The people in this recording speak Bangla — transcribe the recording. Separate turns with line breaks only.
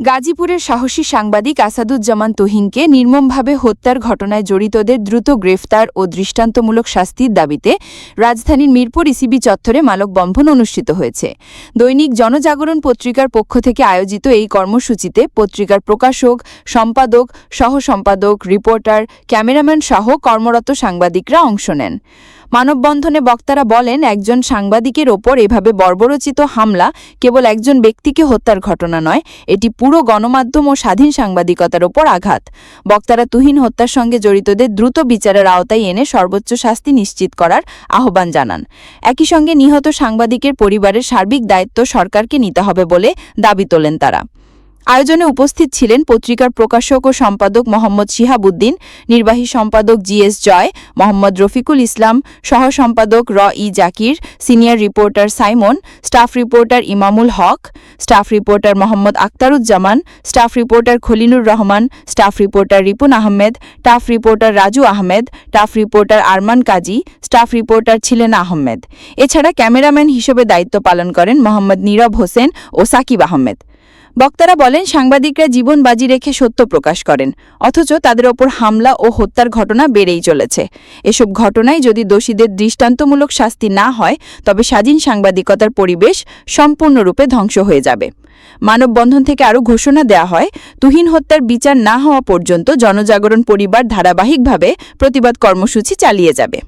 গাজীপুরের সাহসী সাংবাদিক আসাদুজ্জামান তুহিনকে নির্মমভাবে হত্যার ঘটনায় জড়িতদের দ্রুত গ্রেফতার ও দৃষ্টান্তমূলক শাস্তির দাবিতে রাজধানীর মিরপুর ইসিবি চত্বরে মানববন্ধন অনুষ্ঠিত হয়েছে। দৈনিক জনজাগরণ পত্রিকার পক্ষ থেকে আয়োজিত এই কর্মসূচিতে পত্রিকার প্রকাশক, সম্পাদক সহ সম্পাদক রিপোর্টার, ক্যামেরাম্যান সহ কর্মরত সাংবাদিকরা অংশ নেন। মানববন্ধনে বক্তারা বলেন, একজন সাংবাদিকের ওপর এভাবে বর্বরচিত হামলা কেবল একজন ব্যক্তিকে হত্যার ঘটনা নয়, এটি পুরো গণমাধ্যম ও স্বাধীন সাংবাদিকতার ওপর আঘাত। বক্তারা তুহিন হত্যার সঙ্গে জড়িতদের দ্রুত বিচারের আওতায় এনে সর্বোচ্চ শাস্তি নিশ্চিত করার আহ্বান জানান। একই সঙ্গে নিহত সাংবাদিকের পরিবারের সার্বিক দায়িত্ব সরকারকে নিতে হবে বলে দাবি তোলেন তারা। আয়োজনে উপস্থিত ছিলেন পত্রিকার প্রকাশক ও সম্পাদক মোহাম্মদ শিহাবুদ্দিন, নির্বাহী সম্পাদক জিএস জয়, মোহাম্মদ রফিকুল ইসলাম, সহ সম্পাদক র ই Zakir, senior reporter Simon, staff reporter Imamul Haq, staff reporter Mohammad Aktaruzzaman staff reporter Khalinur Rahman, staff reporter Ripon Ahmed, staff reporter Raju Ahmed, staff reporter Arman Kazi, staff reporter ছিলেন আহমেদ। এছাড়া ক্যামেরাম্যান হিসেবে দায়িত্ব পালন করেন মোহাম্মদ নীরব হোসেন ও সাকিব আহমেদ। বক্তারা বলেন, সাংবাদিকরা জীবন বাজি রেখে সত্য প্রকাশ করেন, অথচ তাদের ওপর হামলা ও হত্যার ঘটনা বেড়েই চলেছে। এসব ঘটনায় যদি দোষীদের দৃষ্টান্তমূলক শাস্তি না হয়, তবে স্বাধীন সাংবাদিকতার পরিবেশ সম্পূর্ণরূপে ধ্বংস হয়ে যাবে। মানববন্ধন থেকে আরও ঘোষণা দেয়া হয়, তুহিন হত্যার বিচার না হওয়া পর্যন্ত জনজাগরণ পরিবার ধারাবাহিকভাবে প্রতিবাদ কর্মসূচি চালিয়ে যাবে।